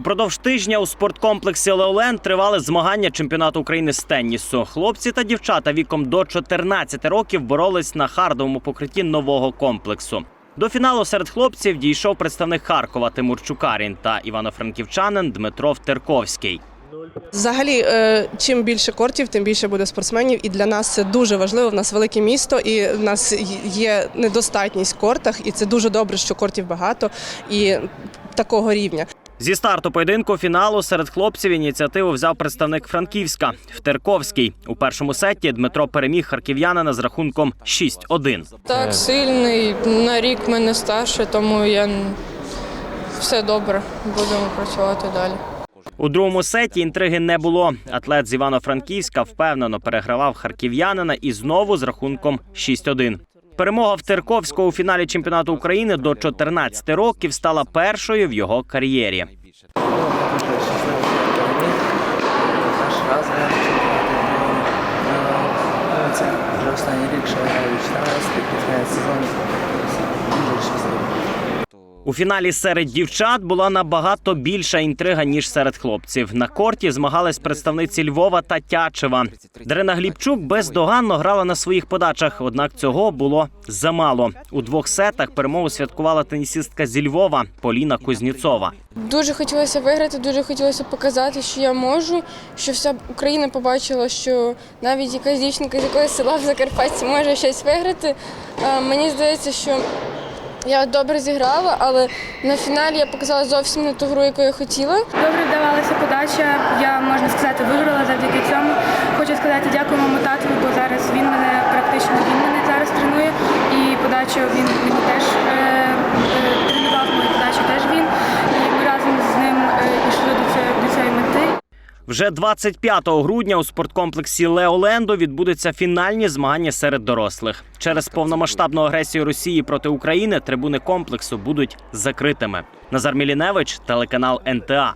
Упродовж тижня у спорткомплексі Леолен тривали змагання чемпіонату України з тенісу. Хлопці та дівчата віком до 14 років боролись на хардовому покритті нового комплексу. До фіналу серед хлопців дійшов представник Харкова Тимур Чукарін та івано-франківчанин Дмитро Втерковський. Взагалі, е, чим більше кортів, тим більше буде спортсменів. І для нас це дуже важливо. В нас велике місто, і в нас є недостатність кортах, і це дуже добре, що кортів багато і такого рівня. Зі старту поєдинку фіналу серед хлопців ініціативу взяв представник Франківська Втерковський. У першому сеті Дмитро переміг харків'янина з рахунком 6-1. Так, сильний, на рік мене старше, тому я все добре, будемо працювати далі. У другому сеті інтриги не було. Атлет з Івано-Франківська впевнено перегравав харків'янина і знову з рахунком 6-1. Перемога в Терковського у фіналі чемпіонату України до 14 років стала першою в його кар'єрі. Ну, Це вже останній рік, що я граю 14 під У фіналі серед дівчат була набагато більша інтрига ніж серед хлопців. На корті змагались представниці Львова та Тячева. Дарина Глібчук бездоганно грала на своїх подачах, однак цього було замало. У двох сетах перемогу святкувала тенісістка зі Львова Поліна Кузніцова. Дуже хотілося виграти, дуже хотілося показати, що я можу, що вся Україна побачила, що навіть якась дівчинка з якогось села в Закарпатті може щось виграти. Мені здається, що я добре зіграла, але на фіналі я показала зовсім не ту гру, яку я хотіла. Добре вдавалася подача. Я можна сказати виграла завдяки цьому. Хочу сказати дякую моєму татові, бо зараз він мене практично він мене зараз тренує. І подачу він мені теж Вже 25 грудня у спорткомплексі Леолендо відбудуться фінальні змагання серед дорослих. Через повномасштабну агресію Росії проти України трибуни комплексу будуть закритими. Назар Міліневич, телеканал НТА.